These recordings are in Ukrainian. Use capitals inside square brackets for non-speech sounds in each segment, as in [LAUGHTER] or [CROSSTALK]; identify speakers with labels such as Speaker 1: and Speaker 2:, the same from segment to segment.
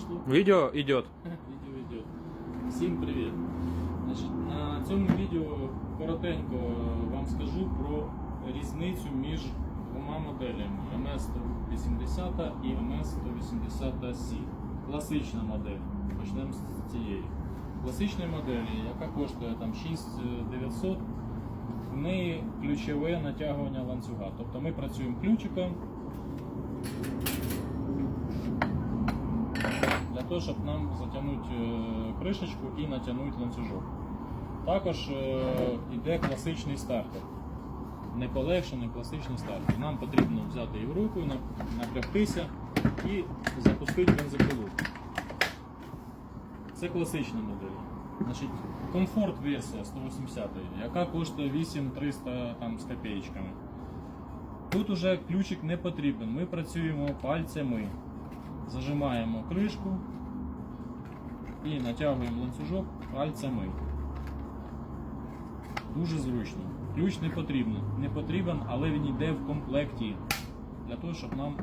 Speaker 1: пошло?
Speaker 2: Видео идет. [LAUGHS]
Speaker 1: Відео йде. Всім привіт. Значить, на цьому відео коротенько вам скажу про різницю між двома моделями MS-180 і MS-180C. Класична модель. Почнемо з цієї. Класичної моделі, яка коштує там 6900, в неї ключове натягування ланцюга. Тобто ми працюємо ключиком того, щоб нам затягнути е, кришечку і натягнути ланцюжок. Також е, йде класичний стартер. Не полегшений класичний стартер. Нам потрібно взяти її в руку, на- напрягтися і запустити бензопилу. Це класична модель. Значить, комфорт версія 180, яка коштує 8300 там, з копеечками. Тут уже ключик не потрібен. Ми працюємо пальцями, зажимаємо кришку і натягуємо ланцюжок пальцями. Дуже зручно. Ключ не потрібен, не потрібен, але він йде в комплекті для того, щоб нам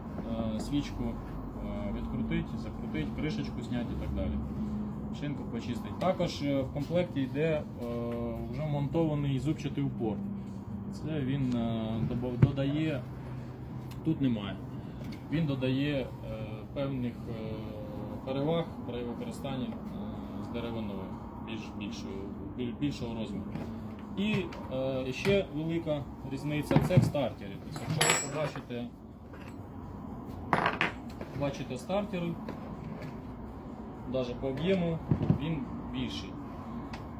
Speaker 1: е, свічку е, відкрутити, закрутити, кришечку зняти і так далі. Шинку почистити. Також е, в комплекті йде е, вже монтований зубчатий упор. Це він е, додає, тут немає. Він додає е, певних е, переваг при використанні е, з деревиною більш, більшого, біль- більшого розміру. І е, ще велика різниця це в стартері. Тобто, якщо ви побачите, бачите стартери, навіть по об'єму він більший.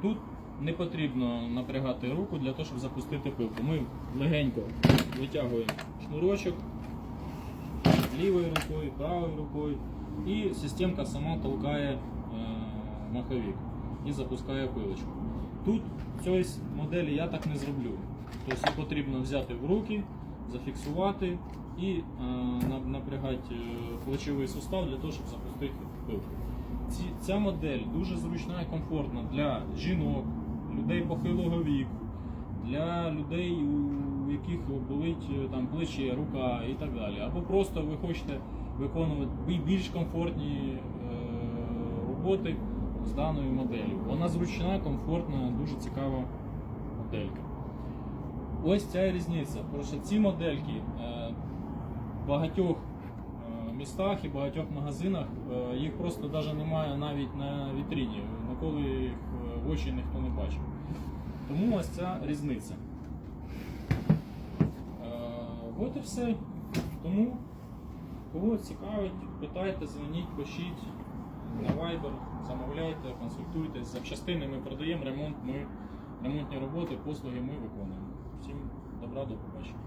Speaker 1: Тут не потрібно напрягати руку для того, щоб запустити пилку. Ми легенько витягуємо шнурочок лівою рукою, правою рукою, і системка сама толкає е, маховик і запускає пилочку. Тут в моделі я так не зроблю. Тобто потрібно взяти в руки, зафіксувати і е, напрягати е, плечовий сустав для того, щоб запустити пилку. Ці, ця модель дуже зручна і комфортна для жінок, людей похилого віку, для людей, у яких болить е, там плече, рука і так далі. Або просто ви хочете виконувати більш комфортні е, роботи з даною моделлю. Вона зручна, комфортна, дуже цікава моделька. Ось ця різниця. Просто ці модельки е, в багатьох містах і багатьох магазинах їх просто навіть немає навіть на вітріні. Ніколи їх в очі ніхто не бачив. Тому ось ця різниця. От і все. Тому, кого цікавить, питайте, дзвоніть, пишіть на Viber, замовляйте, консультуйтесь. Запчастини ми продаємо, ремонт ми, ремонтні роботи, послуги ми виконуємо. Всім добра, до побачення.